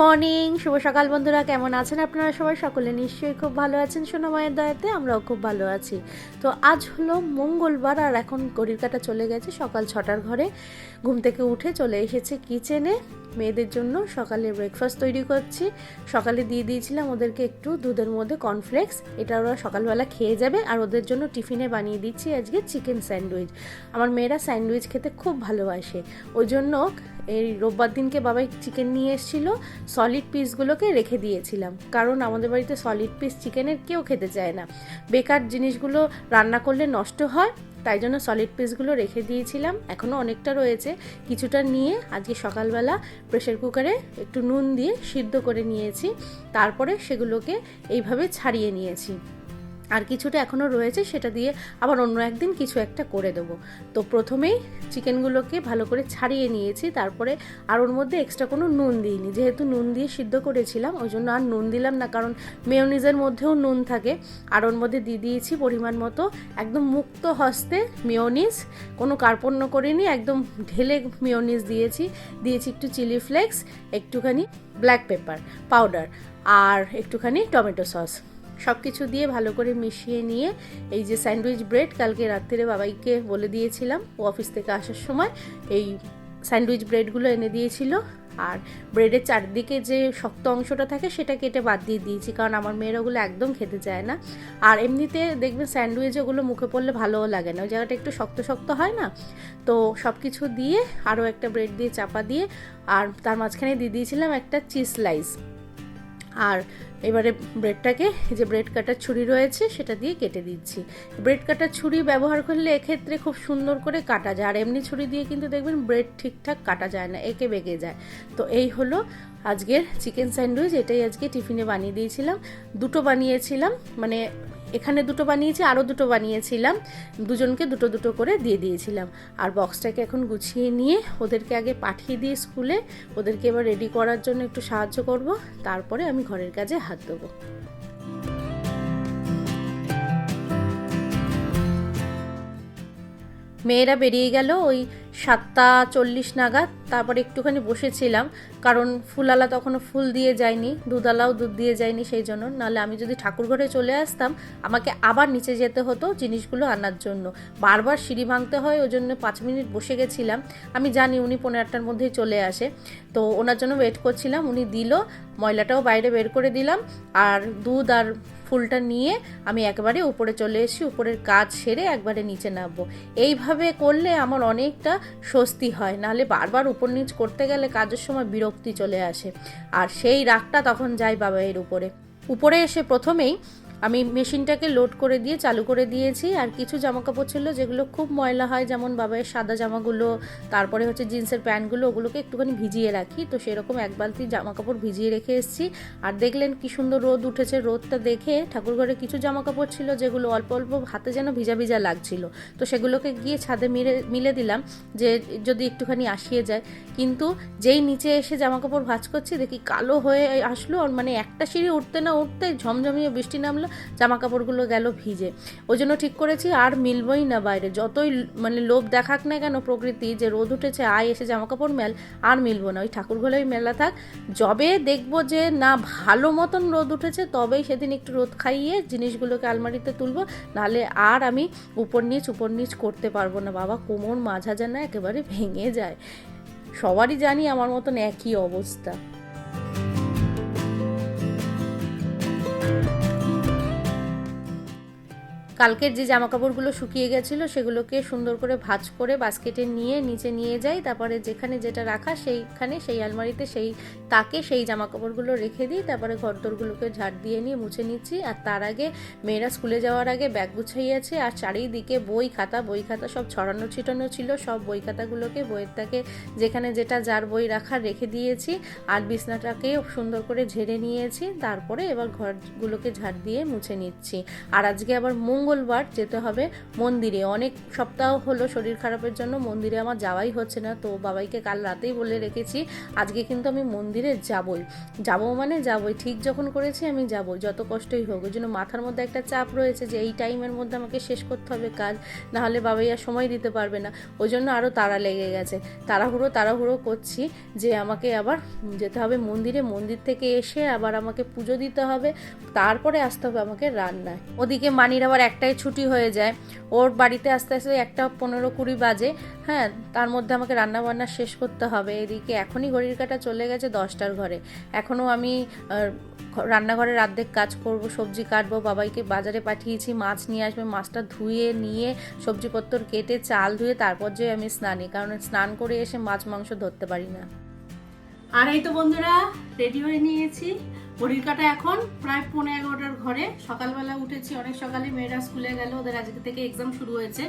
Morning, শুভ সকাল বন্ধুরা, কেমন আছেন আপনারা সবাই? সকলে নিশ্চয়ই খুব ভালো আছেন। সোনামায়ের দয়াতে আমরাও খুব ভালো আছি। তো আজ হলো মঙ্গলবার, আর এখন ঘড়ির কাটা চলে গেছে, সকাল ছটার ঘরে। ঘুম থেকে উঠে চলে এসেছে কিচেনে। মেয়েদের জন্য সকালে ব্রেকফাস্ট তৈরি করছি। সকালে দিয়ে দিয়েছিলাম ওদেরকে একটু দুধের মধ্যে কর্নফ্লেক্স এটা ওরা সকালবেলা খেয়ে যাবে, আর ওদের জন্য টিফিনে বানিয়ে দিচ্ছি আজকে চিকেন স্যান্ডউইচ আমার মেয়েরা স্যান্ডউইচ খেতে খুব ভালোবাসে। ওই জন্য এই রোববার দিনকে বাবাই চিকেন নিয়ে এসেছিল। সলিড পিসগুলোকে রেখে দিয়েছিলাম। কারণ আমাদের বাড়িতে সলিড পিস চিকেনের কেউ খেতে চায় না। বেকার জিনিসগুলো রান্না করলে নষ্ট হয়, তাই জন্য সলিড পিসগুলো রেখে দিয়েছিলাম। এখনও অনেকটা রয়েছে। কিছুটা নিয়ে আজকে সকালবেলা প্রেশার কুকারে একটু নুন দিয়ে সিদ্ধ করে নিয়েছি। তারপরে সেগুলোকে এইভাবে ছাড়িয়ে নিয়েছি। আর কিছুটা এখনও রয়েছে, সেটা দিয়ে আবার অন্য একদিন কিছু একটা করে দেবো। তো প্রথমেই চিকেনগুলোকে ভালো করে ছাড়িয়ে নিয়েছি, তারপরে আর ওর মধ্যে এক্সট্রা কোনো নুন দিইনি। যেহেতু নুন দিয়ে সিদ্ধ করেছিলাম, ওই জন্য আর নুন দিলাম না, কারণ মেয়নিজের মধ্যেও নুন থাকে। আর ওর মধ্যে দিয়ে দিয়েছি পরিমাণ মতো একদম মুক্ত হস্তে মেয়নিজ। কোনো কার্পণ্য করিনি, একদম ঢেলে মেয়নিজ দিয়েছি। দিয়েছি একটু চিলি ফ্লেক্স, একটুখানি ব্ল্যাক পেপার পাউডার, আর একটুখানি টমেটো সস। সব কিছু দিয়ে ভালো করে মিশিয়ে নিয়ে এই যে স্যান্ডউইচ ব্রেড কালকে রাত্রিরে বাবাইকে বলে দিয়েছিলাম, ও অফিস থেকে আসার সময় এই স্যান্ডউইচ ব্রেডগুলো এনে দিয়েছিল। আর ব্রেডের চারদিকে যে শক্ত অংশটা থাকে সেটা কেটে বাদ দিয়ে দিয়েছি, কারণ আমার মেয়েরা ওগুলো একদম খেতে চায় না। আর এমনিতে দেখবেন স্যান্ডউইচ ওগুলো মুখে পড়লে ভালোও লাগে না, ওই জায়গাটা একটু শক্ত শক্ত হয় না? তো সব কিছু দিয়ে আরও একটা ব্রেড দিয়ে চাপা দিয়ে, আর তার মাঝখানে দিয়ে দিয়েছিলাম একটা চিজ স্লাইস। আর এবারে ব্রেডটাকে যে ব্রেড কাটার ছুরি রয়েছে, সেটা দিয়ে কেটে দিচ্ছি। ব্রেড কাটার ছুরি ব্যবহার করলে এক্ষেত্রে খুব সুন্দর করে কাটা যায়। আর এমনি ছুরি দিয়ে কিন্তু দেখবেন ব্রেড ঠিকঠাক কাটা যায় না, একে বেঁকে যায়। তো এই হলো আজকের চিকেন স্যান্ডউইচ, এটাই আজকে টিফিনে বানিয়ে দিয়েছিলাম। দুটো বানিয়েছিলাম মানে এখানে দুটো বানিয়েছি আরও দুটো বানিয়েছিলাম। দুজনকে দুটো দুটো করে দিয়ে দিয়েছিলাম। আর বক্সটাকে এখন গুছিয়ে নিয়ে ওদেরকে আগে পাঠিয়ে দিয়ে স্কুলে, ওদেরকে এবার রেডি করার জন্য একটু সাহায্য করব। তারপরে আমি ঘরের কাজে হাত দেবো। মেয়েরা বেরিয়ে গেল, ওই সাতটা চল্লিশ নাগাদ তারপরে একটুখানি বসেছিলাম, কারণ ফুলালা তখনও ফুল দিয়ে যায়নি দুধালাও দুধ দিয়ে যায়নি সেই জন্য। নাহলে আমি যদি ঠাকুর ঘরে চলে আসতাম, আমাকে আবার নিচে যেতে হতো জিনিসগুলো আনার জন্য। বারবার সিঁড়ি ভাঙতে হয় ওই জন্য পাঁচ মিনিট বসে গেছিলাম। আমি জানি উনি পনেরো আটটার মধ্যেই চলে আসে। তো ওনার জন্য ওয়েট করছিলাম, উনি দিল ময়লাটাও বাইরে বের করে দিলাম, আর দুধ আর ফুলটা নিয়ে আমি একবারে উপরে চলে এসি উপরের কাজ সেরে একবারে নিচে নামবো। এইভাবে করলে আমার অনেকটা স্বস্তি হয়, নাহলে বারবার উপর নিচ করতে গেলে কাজের সময় বিরক্তি চলে আসে। আর সেই রাগটা তখন যায় বাবা এর উপরে। উপরে এসে প্রথমেই আমি মেশিনটাকে লোড করে দিয়ে, চালু করে দিয়েছি। আর কিছু জামা কাপড় ছিল যেগুলো খুব ময়লা হয়, যেমন বাবাইয়ের সাদা জামাগুলো, তারপরে হচ্ছে জিন্সের প্যান্টগুলো, ওগুলোকে একটুখানি ভিজিয়ে রাখি। তো সেরকম এক বালতি জামা কাপড় ভিজিয়ে রেখে এসেছি। আর দেখলেন কি সুন্দর রোদ উঠেছে, রোদটা দেখে ঠাকুরঘরে কিছু জামা কাপড় ছিল যেগুলো অল্প অল্প হাতে যেন ভিজা ভিজা লাগছিল। তো সেগুলোকে গিয়ে ছাদে মিলে মিলে দিলাম যে যদি একটুখানি আসিয়ে যায়। কিন্তু যেই নিচে এসে জামা কাপড় ভাজ করছি, দেখি কালো হয়ে আসলো। আর মানে একটা সিঁড়ি উঠতে না উঠতে ঝমঝমিয়ে বৃষ্টি নামলো। জামা কাপড়গুলো গেল ভিজে। ওই জন্য ঠিক করেছি, আর মিলবই না বাইরে। যতই মানে লোভ দেখাক না কেন প্রকৃতি, যে রোদ উঠেছে, আয় এসে জামা কাপড় মেল, আর মিলবো না। ওই ঠাকুরঘরেই মেলা থাক। যবে দেখব যে না ভালো মতন রোদ উঠেছে, তবেই সেদিন একটু রোদ খাইয়ে জিনিসগুলোকে আলমারিতে তুলবো। নাহলে আর আমি উপর নিচ উপর নিচ করতে পারব না। বাবা, কোমর মাঝা যেন একেবারে ভেঙে যায়। সবারই জানি আমার মতন একই অবস্থা। কালকের যে জামা কাপড়গুলো শুকিয়ে গেছিল, সেগুলোকে সুন্দর করে ভাজ করে বাস্কেটে নিয়ে নিচে নিয়ে যাই। তারপরে যেখানে যেটা রাখা, সেইখানে, সেই আলমারিতে সেই তাকে সেই জামা কাপড়গুলো রেখে দিই। তারপরে ঘরদোরগুলোকে ঝাড় দিয়ে নিয়ে মুছে নিচ্ছি। আর তার আগে মেয়েরা স্কুলে যাওয়ার আগে ব্যাগ গুছাইয়াছে আর চারিদিকে বই খাতা বই খাতা সব ছড়ানো ছিটানো ছিল। সব বই খাতাগুলোকে, বইয়ের তাকে যেখানে যেটা যার বই রাখার রেখে দিয়েছি। আর বিছনাটাকে সুন্দর করে ঝেড়ে নিয়েছি। তারপরে এবার ঘরগুলোকে ঝাড় দিয়ে মুছে নিচ্ছি। আর আজকে আবার মঙ্গল মঙ্গলবার যেতে হবে মন্দিরে। অনেক সপ্তাহ হলো শরীর খারাপের জন্য মন্দিরে আমার যাওয়াই হচ্ছে না। তো বাবাইকে কাল রাতেই বলে রেখেছি, আজকে কিন্তু আমি মন্দিরে যাবই। যাব মানে যাবই, ঠিক যখন করেছি আমি যাব যত কষ্টই হোক। ওই জন্য মাথার মধ্যে একটা চাপ রয়েছে যে এই টাইমের মধ্যে আমাকে শেষ করতে হবে কাজ, নাহলে বাবাই আর সময় দিতে পারবে না। ওই জন্য আরও তাড়া লেগে গেছে। তাড়াহুড়ো তাড়াহুড়ো করছি যে আমাকে আবার যেতে হবে মন্দিরে। মন্দির থেকে এসে আবার আমাকে পুজো দিতে হবে, তারপরে আসতে হবে আমাকে রান্নায়। ওদিকে মানির আবার একটাই ছুটি হয়ে যায়। ওর বাড়িতে আস্তে আস্তে একটা পনেরো কুড়ি বাজে। হ্যাঁ তার মধ্যে আমাকে রান্না বান্না শেষ করতে হবে। এদিকে এখনই ঘড়ির কাটা চলে গেছে দশটার ঘরে। এখনও আমি রান্নাঘরের অর্ধেক কাজ করব, সবজি কাটবো, বাবাইকে বাজারে পাঠিয়েছি, মাছ নিয়ে আসবে, মাছটা ধুয়ে, নিয়ে সবজিপত্র কেটে, চাল ধুয়ে তারপর যে আমি স্নানে কারণ স্নান করে এসে মাছ, মাংস ধরতে পারি না। আর এই তো বন্ধুরা, রেডি হয়ে নিয়েছি। ঘড়ির কাটা এখন প্রায় পনেরো এগারোটার ঘরে। সকালবেলা উঠেছি, অনেক সকালে মেয়েরা স্কুলে গেল, ওদের আজকে থেকে এক্সাম শুরু হয়েছে।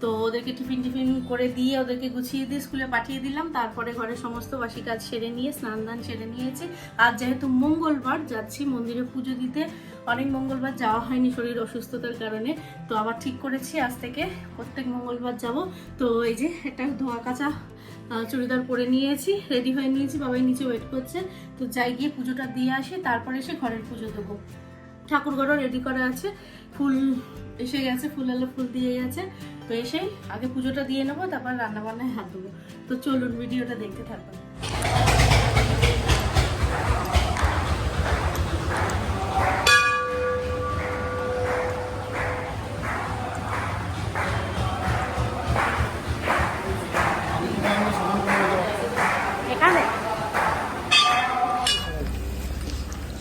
তো ওদেরকে টিফিন টিফিন করে দিয়ে ওদেরকে গুছিয়ে দিয়ে স্কুলে পাঠিয়ে দিলাম। তারপরে ঘরের সমস্ত বাসি কাজ সেরে নিয়ে, স্নান দান সেরে নিয়েছি। আর যেহেতু মঙ্গলবার, যাচ্ছি মন্দিরে পুজো দিতে। অনেক মঙ্গলবার যাওয়া হয়নি শরীর অসুস্থতার কারণে। তো আবার ঠিক করেছি, আজ থেকে প্রত্যেক মঙ্গলবার যাব। তো এই যে, একটা ধোয়া কাঁচা চুড়িদার পরে নিয়েছি রেডি হয়ে নিয়েছি, বাবাই নিচে ওয়েট করছে। তো যাই গিয়ে পুজোটা দিয়ে আসি, তারপরে এসে ঘরের পুজো দেবো। ঠাকুরঘরও রেডি করা আছে। ফুল এসে গেছে, ফুল আলো ফুল দিয়ে গেছে। তো এসেই আগে পুজোটা দিয়ে নেব, তারপর রান্নাবান্নায় হাত দেবো। তো চলুন, ভিডিওটা দেখতে থাকুন।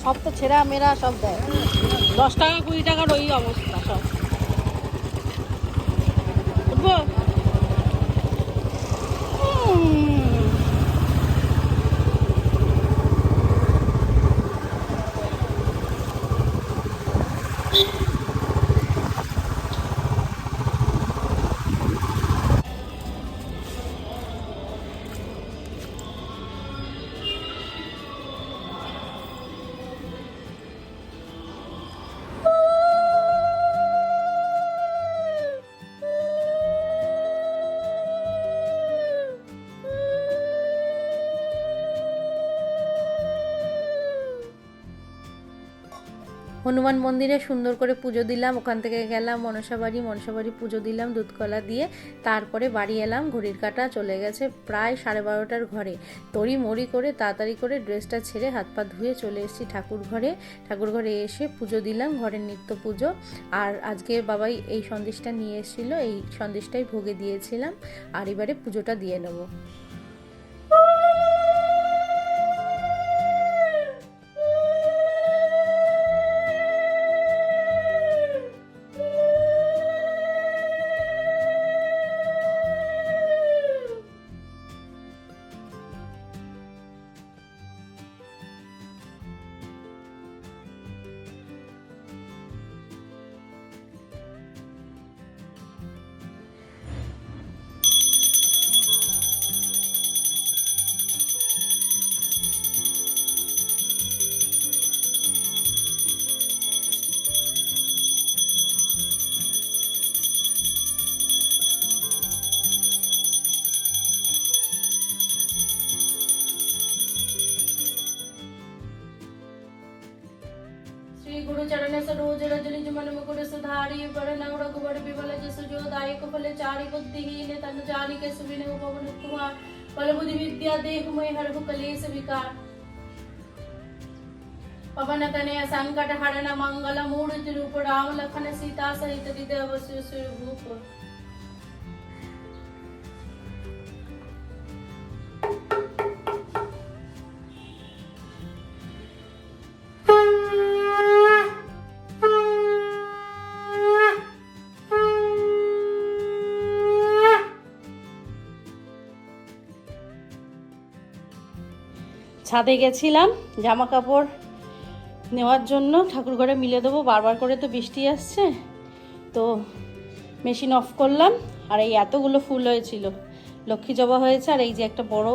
সব তো ছেঁড়া মেরা সব দেয় দশ টাকা কুড়ি টাকার ওই অবস্থা সব উঠবো হনুমান মন্দিরে সুন্দর করে পুজো দিলাম, ওখান থেকে গেলাম, মনসা বাড়ি মনসা বাড়ি পুজো দিলাম, দুধকলা দিয়ে, তারপরে বাড়ি এলাম, ঘড়ির কাটা চলে গেছে প্রায় সাড়ে বারোটার ঘরে। তড়ি মরি করে, তাড়াতাড়ি করে ড্রেসটা ছেড়ে হাত পা ধুয়ে চলে এসেছি ঠাকুর ঘরে। ঠাকুর ঘরে এসে পুজো দিলাম, ঘরের নিত্য পুজো। আর আজকে বাবাই এই সন্দেশটা নিয়ে এসেছিল, এই সন্দেশটাই ভোগে দিয়েছিলাম। আর এবারে পুজোটা দিয়ে নেব। ಮಾಡಿಯೊಬ್ಬಳು ನವಡಗುಬಡು ಬಿಮಲ ಜಸಜೋ ದಾಯಕ ಫಲೆ ಚಾರಿ ಬುದ್ಧಿಹೀನೆ ತನ್ನ ಜಾಲಿಕೆ ಸುವಿನ ಉಪವನುತ್ವ ಫಲಬುದ್ಧಿ ವಿದ್ಯಾ ದೇಹುಮಯ ಹಳಗು ಕಲೇಸ ವಿಕಾರ ಪವನತನೆಯ ಸಂಕಟ ಹಡನ ಮಂಗಲ ಮೂಡುತಿರುಪು ರಾಮ ಲಖನ ಸೀತಾ ಸಹಿತ ಹೃದಯ ವಸೂಸು ರೂಪ ছাদে গেছিলাম, জামা কাপড় নেওয়ার জন্য। ঠাকুর ঘরে মিলে দেবো, বারবার করে তো বৃষ্টি আসছে। তো মেশিন অফ করলাম, আর এই এতগুলো ফুল হয়েছিল। লক্ষ্মী জবা হয়েছে, আর এই যে একটা বড়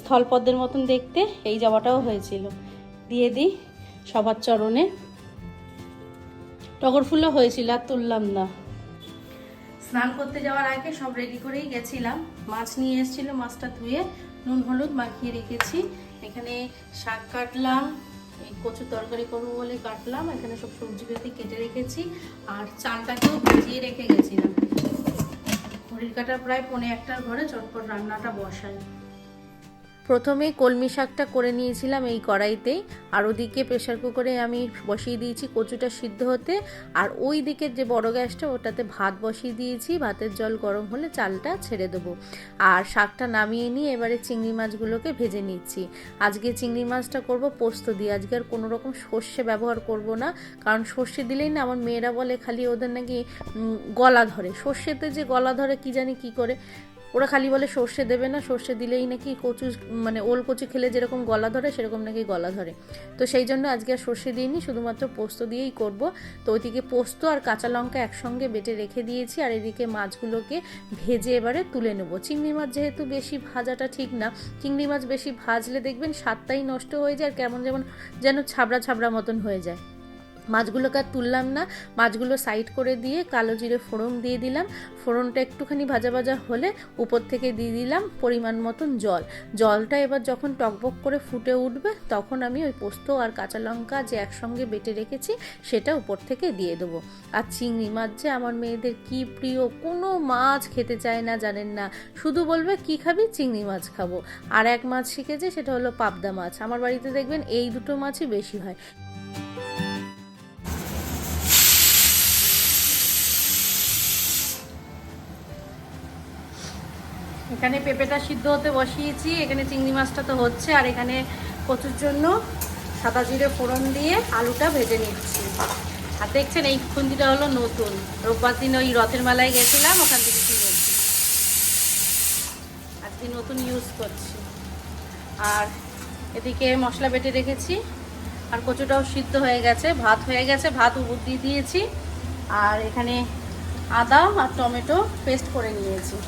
স্থলপদ্মের মতন দেখতে, এই জবাটাও হয়েছিল। দিয়ে দিই সবার চরণে। টগর ফুলও হয়েছিল, আর তুললাম না। স্নান করতে যাওয়ার আগে সব রেডি করেই গেছিলাম। মাছ নিয়ে এসেছিল, মাছটা ধুয়ে নুন, হলুদ মাখিয়ে রেখেছি। এখানে শাক কাটলাম কচু তরকারি করব বলে কাটলাম, এখানে সব সবজি পেতে কেটে রেখেছি, আর চালটাকেও ভিজিয়ে রেখে গেছিলাম। ঘড়ির কাটা প্রায় পনেরো একটার ঘরে চটপট রান্নাটা বসাই। প্রথমে কলমি শাকটা করে নিয়েছিলাম এই কড়াইতেই, আর ওদিকে প্রেশার কুকারে আমি বসিয়ে দিয়েছি কচুটা সিদ্ধ হতে, আর ওই দিকের যে বড় গ্যাসটা ওটাতে ভাত বসিয়ে দিয়েছি, ভাতের জল গরম হলে চালটা ছেড়ে দেবো। আর শাকটা নামিয়ে নিয়ে এবারে চিংড়ি মাছগুলোকে ভেজে নিচ্ছি। আজকে চিংড়ি মাছটা করব পোস্ত দিয়ে, আজকে আর কোনো রকম সর্ষে ব্যবহার করব না, কারণ সর্ষে দিলেই না আমার মেয়েরা বলে খালি ওদের নাকি গলা ধরে। সর্ষেতে যে গলা ধরে কি জানি কি করে ওরা খালি বলে সর্ষে দেবে না, সর্ষে দিলেই নাকি কচু মানে ওল কচু খেলে যেরকম গলা ধরে, সেরকম নাকি গলা ধরে। তো সেই জন্য আজকে আর সর্ষে দিইনি, শুধুমাত্র পোস্ত দিয়েই করব। তো ওইদিকে পোস্ত আর কাঁচা লঙ্কা একসঙ্গে বেটে রেখে দিয়েছি, আর এদিকে মাছগুলোকে ভেজে এবারে তুলে নেব। চিংড়ি মাছ যেহেতু বেশি ভাজাটা ঠিক না, চিংড়ি মাছ বেশি ভাজলে দেখবেন স্বাদটাই নষ্ট হয়ে যায়, আর কেমন যেমন যেন ছাবড়া ছাবড়া মতন হয়ে যায়। মাছগুলোকে আর তুললাম না। মাছগুলো সাইড করে দিয়ে কালো জিরে ফোড়ন দিয়ে দিলাম। ফোড়নটা একটুখানি ভাজা ভাজা হলে উপর থেকে দিয়ে দিলাম পরিমাণ মতন জল। জলটা এবার যখন টকবক করে ফুটে উঠবে তখন আমি ওই পোস্ত আর কাঁচা লঙ্কা যে একসঙ্গে বেটে রেখেছি সেটা উপর থেকে দিয়ে দেবো। আর চিংড়ি মাছ যে আমার মেয়েদের কি প্রিয়, কোনো মাছ খেতে চায় না, জানেন না। শুধু বলবে, কি খাবি? চিংড়ি মাছ খাব। আর এক মাছ শিখেছে, সেটা হলো পাবদা মাছ। আমার বাড়িতে দেখবেন এই দুটো মাছই বেশি হয়। এখানে পেঁপেটা সিদ্ধ হতে বসিয়েছি, এখানে চিংড়ি মাছটা তো হচ্ছে, আর এখানে কচুর জন্য সাদা জিরে ফোড়ন দিয়ে আলুটা ভেজে নিচ্ছি। আর দেখছেন, এই খুন্দিটা হলো নতুন। রোববার দিন ওই রথের মেলায় গেছিলাম, ওখান থেকে কিনেছি আজকে নতুন ইউজ করছি। আর এদিকে মশলা বেটে রেখেছি, আর কচুটাও সিদ্ধ হয়ে গেছে, ভাত হয়ে গেছে, ভাত উপর দিয়ে দিয়েছি। আর এখানে আদা আর টমেটো পেস্ট করে নিয়েছি।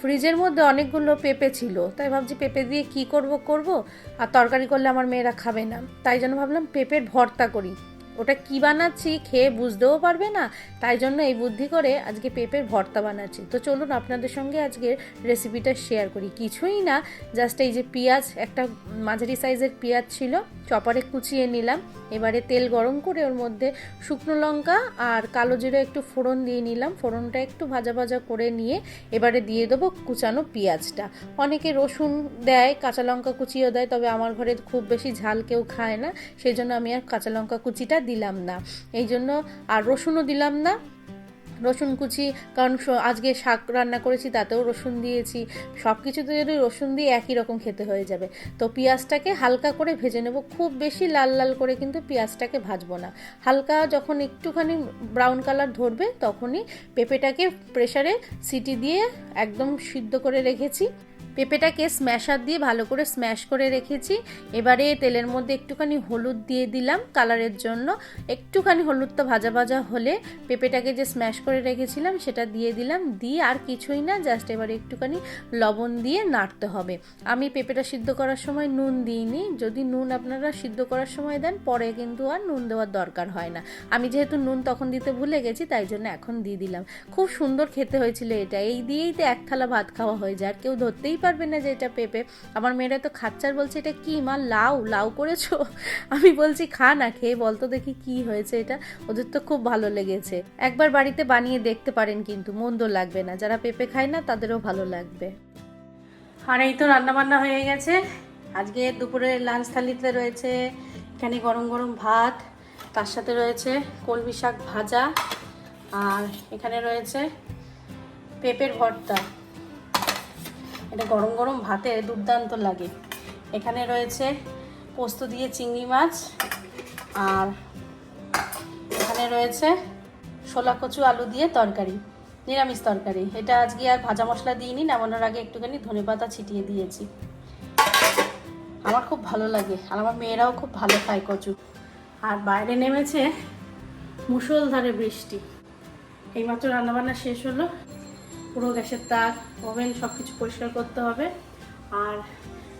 ফ্রিজের মধ্যে অনেকগুলো পেঁপে ছিল। তাই ভাবছি পেঁপে দিয়ে কি করব করব? আর তরকারি করলে আমার মেয়েরা খাবে না। তাই জন্য ভাবলাম পেঁপের ভর্তা করি। ওটা কি বানাচ্ছি খেয়ে বুঝতেও পারবে না। তাই জন্য এই বুদ্ধি করে আজকে পেঁপের ভর্তা বানাচ্ছি। তো চলুন আপনাদের সঙ্গে আজকে রেসিপিটা শেয়ার করি। কিছুই না জাস্ট এই যে পেঁয়াজ, একটা মাঝারি সাইজের পেঁয়াজ ছিল, চপারে কুচিয়ে নিলাম। এবারে তেল গরম করে ওর মধ্যে শুকনো লঙ্কা আর কালো জিরে একটু ফোড়ন দিয়ে নিলাম। ফোড়নটা একটু ভাজা ভাজা করে নিয়ে এবারে দিয়ে দেবো কুচানো পেঁয়াজটা। অনেকে রসুন দেয়, কাঁচা লঙ্কা কুচিও দেয়, তবে আমার ঘরে খুব বেশি ঝাল কেউ খায় না। সেই জন্য আমি আর কাঁচা লঙ্কা কুচিটা দিলাম না। এই জন্য আর রসুনও দিলাম না। রসুন কুচি, কারণ আজকে শাক রান্না করেছি, তাতেও রসুন দিয়েছি। সব কিছুতে যদি রসুন দিয়ে একই রকম খেতে হয়ে যাবে। তো পেঁয়াজটাকে হালকা করে ভেজে নেব। খুব বেশি লাল লাল করে কিন্তু পেঁয়াজটাকে ভাজবো না। হালকা যখন একটুখানি ব্রাউন কালার ধরবে, তখনই পেঁপেটাকে প্রেশারে সিটি দিয়ে একদম সিদ্ধ করে রেখেছি। পেঁপেটাকে স্ম্যাশার দিয়ে ভালো করে স্ম্যাশ করে রেখেছি। এবারে তেলের মধ্যে একটুখানি হলুদ দিয়ে দিলাম কালারের জন্য। একটুখানি হলুদটা ভাজা ভাজা হলে পেঁপেটাকে যে স্ম্যাশ করে রেখেছিলাম সেটা দিয়ে দিলাম। দিয়ে আর কিছুই না জাস্ট এবারে একটুখানি লবণ দিয়ে নাড়তে হবে। আমি পেঁপেটা সিদ্ধ করার সময় নুন দিইনি। যদি নুন আপনারা সিদ্ধ করার সময় দেন, পরে কিন্তু আর নুন দেওয়ার দরকার হয় না। আমি যেহেতু নুন তখন দিতে ভুলে গেছি, তাই জন্য এখন দিয়ে দিলাম। খুব সুন্দর খেতে হয়েছিল এটা। এই দিয়েই তো এক থালা ভাত খাওয়া হয়ে যায়। আর কেউ ধরতেই পারবে না যে এটা পেঁপে আমার মেয়েরা তো খাচ্চার বলছে, এটা কি মা, লাউ? লাউ করেছ? আমি বলছি, খা না, খেয়ে বলতো দেখি কি হয়েছে এটা। ওদের তো খুব ভালো লেগেছে। একবার বাড়িতে বানিয়ে দেখতে পারেন কিন্তু, মন্দ লাগবে না। যারা পেঁপে খায় না, তাদেরও ভালো লাগবে। আর এই তো রান্না বান্না হয়ে গেছে। আজকে দুপুরে লাঞ্চ থালিতে রয়েছে এখানে গরম গরম ভাত, তার সাথে রয়েছে কলমি শাক ভাজা, আর এখানে রয়েছে পেঁপের ভর্তা। এটা গরম গরম ভাতে দুর্দান্ত লাগে। এখানে রয়েছে পোস্ত দিয়ে চিংড়ি মাছ, আর এখানে রয়েছে শোলা কচু আলু দিয়ে তরকারি, নিরামিষ তরকারি। এটা আজকে আর ভাজা মশলা দিইনি, নামানোর আগে একটুখানি ধনেপাতা ছিটিয়ে দিয়েছি। আমার খুব ভালো লাগে, আর আমার মেয়েরাও খুব ভালো খায় কচু। আর বাইরে নেমেছে মুষলধারে বৃষ্টি। এইমাত্র রান্নাবান্না শেষ হলো। পুরো গ্যাসের তার ওভেন সব কিছু পরিষ্কার করতে হবে। আর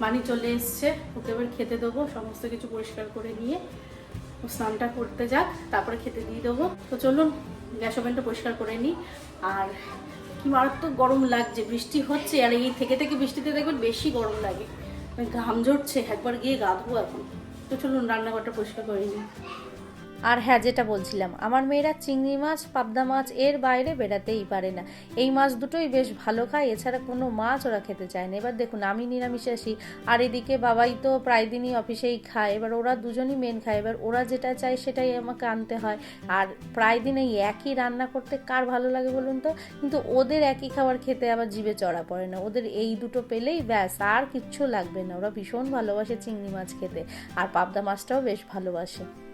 মানি চলে এসছে, ওকে এবার খেতে দেবো, সমস্ত কিছু পরিষ্কার করে নিয়ে ও স্নানটা করতে যাক, তারপরে খেতে দিয়ে দেবো। তো চলুন, গ্যাস ওভেনটা পরিষ্কার করে নিই। আর কি মারাত্মক গরম লাগছে, বৃষ্টি হচ্ছে, আর এই থেকে থেকে বৃষ্টিতে দেখবেন বেশি গরম লাগে। মানে ঘাম ঝরছে, একবার গিয়ে গা ধোবো এখন। তো চলুন, রান্নাঘরটা পরিষ্কার করে নিই। আর হ্যাঁ যেটা বলছিলাম, আমার মেয়েরা চিংড়ি মাছ, পাবদা মাছ এর বাইরে বেড়াতেই পারে না। এই মাছ দুটোই বেশ ভালো খায়, এছাড়া কোনো মাছ ওরা খেতে চায় না। এবার দেখুন, আমি নিরামিষাসী আর এদিকে বাবাই তো প্রায় দিনই অফিসেই খায়, এবার ওরা দুজনই মেন খায়। এবার ওরা যেটা চায় সেটাই আমাকে আনতে হয়। আর প্রায় দিন এই একই রান্না করতে কার ভালো লাগে বলুন তো? কিন্তু ওদের একই খাবার খেতে আবার জিভে চড়া পড়ে না। ওদের এই দুটো পেলেই ব্যাস, আর কিচ্ছু লাগবে না। ওরা ভীষণ ভালোবাসে চিংড়ি মাছ খেতে, আর পাবদা মাছটাও বেশ ভালোবাসে।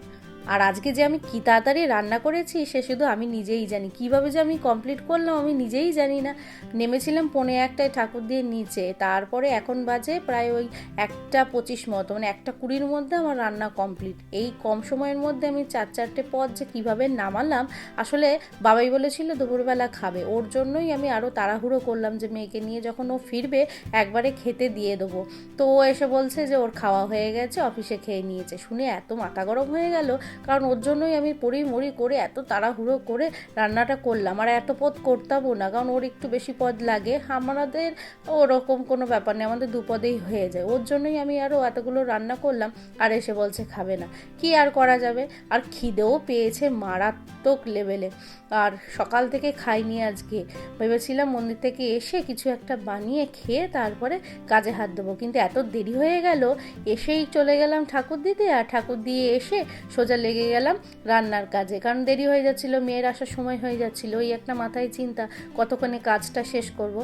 আর আজকে যে আমি কী তাড়াতাড়ি রান্না করেছি, সে শুধু আমি নিজেই জানি। কীভাবে যে আমি কমপ্লিট করলাম, আমি নিজেই জানি না। নেমেছিলাম পনে একটায় ঠাকুর দিয়ে নিচে। তারপরে এখন বাজে প্রায় ওই একটা পঁচিশ মতো মানে একটা কুড়ির মধ্যে আমার রান্না কমপ্লিট এই কম সময়ের মধ্যে আমি চার চারটে পদ যে কীভাবে নামালাম, আসলে বাবাই বলেছিল দুপুরবেলা খাবে। ওর জন্যই আমি আরও তাড়াহুড়ো করলাম যে মেয়েকে নিয়ে যখন ও ফিরবে, একবারে খেতে দিয়ে দেবো। তো ও এসে বলছে যে ওর খাওয়া হয়ে গেছে, অফিসে খেয়ে নিয়েছে। শুনে এত মাথা গরম হয়ে গেল কারণ ওর জন্যই আমি পড়ি মরি করে এত তাড়াহুড়ো করে রান্নাটা করলাম। আর এত পদ করতামও না, কারণ ওর একটু বেশি পদ লাগে। আমাদের ওরকম কোনো ব্যাপার নেই, আমাদের দুপদেই হয়ে যায়। ওর জন্যই আমি আরও এতগুলো রান্না করলাম, আর এসে বলছে খাবে না। কি আর করা যাবে? আর খিদেও পেয়েছে মারাত্মক লেভেলে। আর সকাল থেকে খাইনি আজকে। ভেবেছিলাম মন্দির থেকে এসে কিছু একটা বানিয়ে খেয়ে তারপরে কাজে হাত দেবো। কিন্তু এত দেরি হয়ে গেল, এসেই চলে গেলাম ঠাকুর দিতে আর ঠাকুর দিয়ে এসে সোজা লেগে গেলাম রান্নার কাজে। কারণ দেরি হয়ে যাচ্ছিল, মেয়ের আসার সময় হয়ে যাচ্ছিল। ওই একটা মাথায় চিন্তা, কতক্ষণে কাজটা শেষ করব?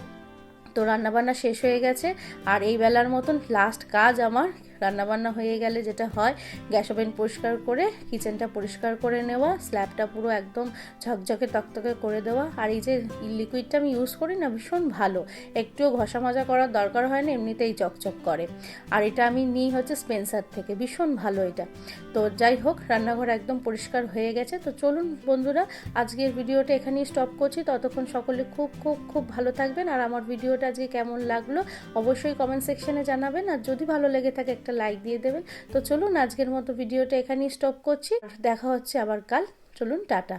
তো রান্নাবান্না শেষ হয়ে গেছে, আর এই বেলার মতন লাস্ট কাজ আমার রান্নাবান্না হয়ে গেলে যেটা হয়, গ্যাস ওভেন পরিষ্কার করে, কিচেনটা পরিষ্কার করে নেওয়া, স্ল্যাবটা পুরো একদম ঝকঝকে তকতকে করে দেওয়া। আর এই যে লিকুইডটা আমি ইউজ করি না, ভীষণ ভালো। একটুও ঘষা মাজা করার দরকার হয় না, এমনিতেই চকচক করে। আর এটা আমি নিই হচ্ছে স্পেন্সার থেকে, ভীষণ ভালো এটা। তো যাই হোক, রান্নাঘর একদম পরিষ্কার হয়ে গেছে। তো চলুন বন্ধুরা, আজকের ভিডিওটা এখানেই স্টপ করছি। ততক্ষণ সকলে খুব খুব খুব ভালো থাকবেন। আর আমার ভিডিওটা আজকে কেমন লাগল, অবশ্যই কমেন্ট সেকশনে জানাবেন। আর যদি ভালো লেগে থাকে একটা লাইক দিয়ে দেবেন। তো চলুন আজকের মতো ভিডিওটা এখানেই স্টপ করছি। দেখা হচ্ছে আবার কাল। চলুন, টাটা।